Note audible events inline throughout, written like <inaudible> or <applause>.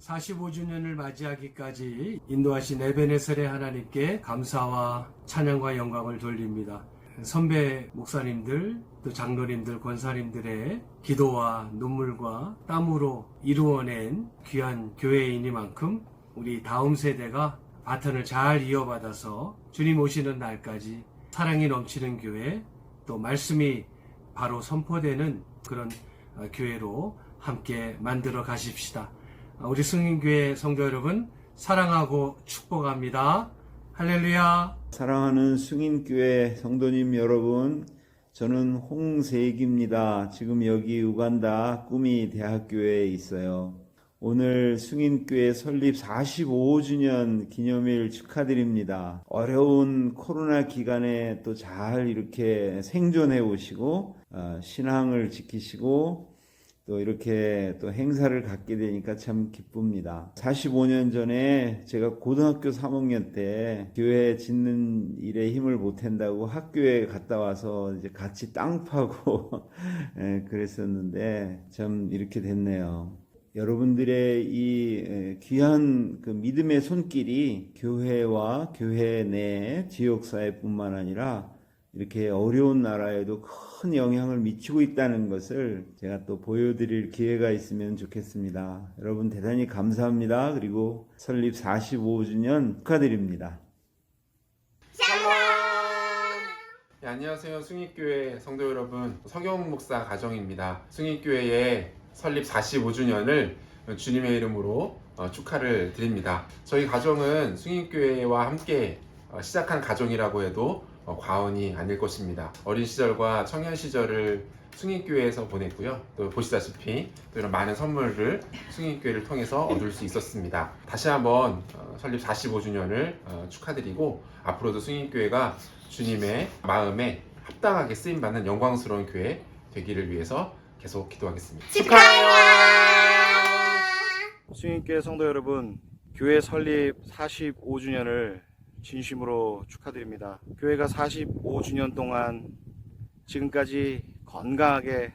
45주년을 맞이하기까지 인도하신 에베네셀의 하나님께 감사와 찬양과 영광을 돌립니다. 선배 목사님들, 또 장로님들, 권사님들의 기도와 눈물과 땀으로 이루어낸 귀한 교회이니만큼 우리 다음 세대가 바턴을 잘 이어받아서 주님 오시는 날까지 사랑이 넘치는 교회, 또 말씀이 바로 선포되는 그런 어, 교회로 함께 만들어 가십시다. 어, 우리 승인교회 성도 여러분, 사랑하고 축복합니다. 할렐루야! 사랑하는 승인교회 성도님 여러분, 저는 홍세기입니다. 지금 여기 우간다 꾸미 대학교에 있어요. 오늘 승인교회 설립 45주년 기념일 축하드립니다. 어려운 코로나 기간에 또 잘 이렇게 생존해 오시고, 어, 신앙을 지키시고, 또 이렇게 또 행사를 갖게 되니까 참 기쁩니다. 45년 전에 제가 고등학교 3학년 때 교회 짓는 일에 힘을 보탠다고 학교에 갔다 와서 이제 같이 땅 파고 <laughs> 예, 그랬었는데 참 이렇게 됐네요. 여러분들의 이 에, 귀한 그 믿음의 손길이 교회와 교회 내 지역사회뿐만 아니라 이렇게 어려운 나라에도 큰 영향을 미치고 있다는 것을 제가 또 보여드릴 기회가 있으면 좋겠습니다. 여러분 대단히 감사합니다. 그리고 설립 45주년 축하드립니다. 네, 안녕하세요. 승익교회 성도 여러분. 성경 목사 가정입니다. 승익교회의 설립 45주년을 주님의 이름으로 어, 축하를 드립니다. 저희 가정은 승익교회와 함께 어, 시작한 가정이라고 해도 어, 과언이 아닐 것입니다. 어린 시절과 청년 시절을 승익교회에서 보냈고요. 또 보시다시피 또 이런 많은 선물을 승익교회를 통해서 얻을 수 있었습니다. 다시 한번 어, 설립 45주년을 축하드리고 앞으로도 승익교회가 주님의 마음에 합당하게 쓰임받는 영광스러운 교회 되기를 위해서 계속 기도하겠습니다. 수인교회 성도 여러분, 교회 설립 45주년을 진심으로 축하드립니다. 교회가 45주년 동안 지금까지 건강하게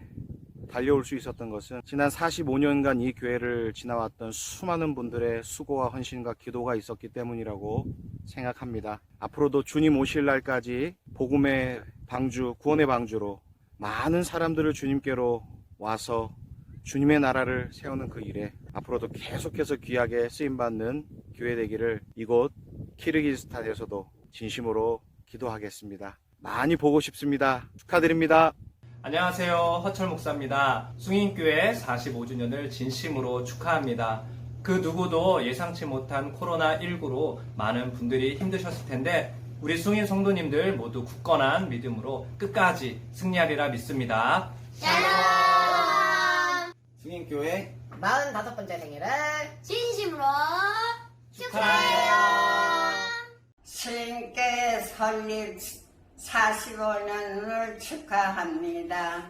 달려올 수 있었던 것은 지난 45년간 이 교회를 지나왔던 수많은 분들의 수고와 헌신과 기도가 있었기 때문이라고 생각합니다. 앞으로도 주님 오실 날까지 복음의 방주, 구원의 방주로 많은 사람들을 주님께로 와서 주님의 나라를 세우는 그 일에 앞으로도 계속해서 귀하게 쓰임받는 교회 되기를 이곳 키르기스탄에서도 진심으로 기도하겠습니다. 많이 보고 싶습니다. 축하드립니다. 안녕하세요. 허철 목사입니다. 숭인교회 45주년을 진심으로 축하합니다. 그 누구도 예상치 못한 코로나19로 많은 분들이 힘드셨을 텐데 우리 숭인 성도님들 모두 굳건한 믿음으로 끝까지 승리하리라 믿습니다. 승인교회 45번째 생일을 진 설립 45년을 축하합니다.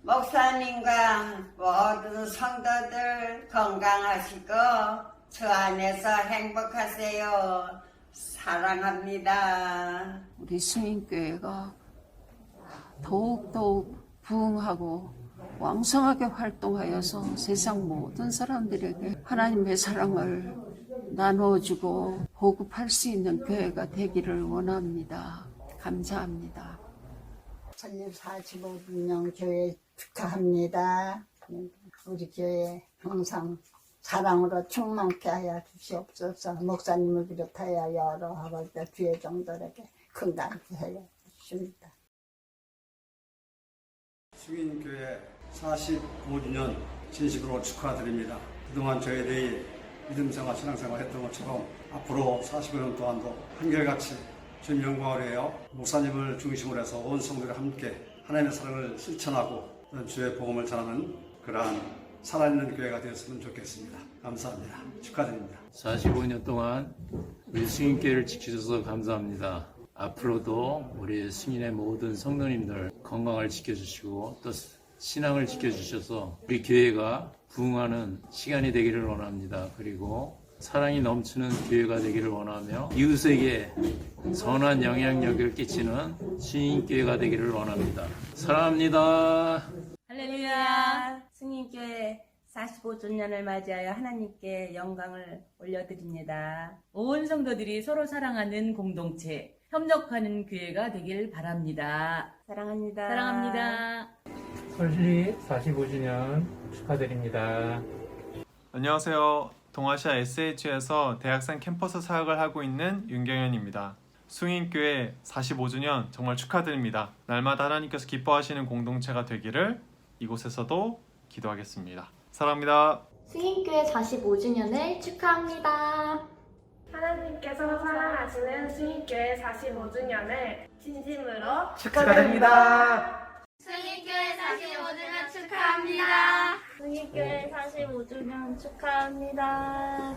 목사님과 모든 성도들 건강하시고 저 안에서 행복하세요. 사랑합니다. 우리 수인교회가 더욱더욱 부흥하고 왕성하게 활동하여서 세상 모든 사람들에게 하나님의 사랑을 나누어주고 보급할 수 있는 교회가 되기를 원합니다. 감사합니다. 설립 45주년 교회 축하합니다. 우리 교회 항상 사랑으로 충만케 하여 주시옵소서. 목사님을 비롯하여 여러 학월대 주의 종들에게 건강케 하여 주십니다. 승인교회 45주년 진심으로 축하드립니다. 그동안 저희들이 믿음생활, 신앙생활 했던 것처럼 앞으로 45년 동안도 한결같이 주님 영광을 위하여 목사님을 중심으로 해서 온 성도가 함께 하나님의 사랑을 실천하고 주의 복음을 전하는 그러한 살아있는 교회가 되었으면 좋겠습니다. 감사합니다. 축하드립니다. 45년 동안 우리 승인교회를 지켜줘서 감사합니다. 앞으로도 우리 승인의 모든 성도님들 건강을 지켜주시고 또 신앙을 지켜주셔서 우리 교회가 부흥하는 시간이 되기를 원합니다. 그리고 사랑이 넘치는 교회가 되기를 원하며 이웃에게 선한 영향력을 끼치는 시인교회가 되기를 원합니다. 사랑합니다. 할렐루야 승인교회 45주년을 맞이하여 하나님께 영광을 올려드립니다. 온 성도들이 서로 사랑하는 공동체, 협력하는 교회가 되길 바랍니다. 사랑합니다. 사랑합니다. 설립 45주년 축하드립니다. 안녕하세요. 동아시아 SH에서 대학생 캠퍼스 사역을 하고 있는 윤경현입니다. 숭인교회 45주년 정말 축하드립니다. 날마다 하나님께서 기뻐하시는 공동체가 되기를 이곳에서도 기도하겠습니다. 사랑합니다. 승인교회 45주년을 축하합니다. 하나님께서 사랑하시는 승인교회 45주년을 진심으로 축하드립니다. 승인교회 45주년 축하합니다. 승인교회 45주년 축하합니다.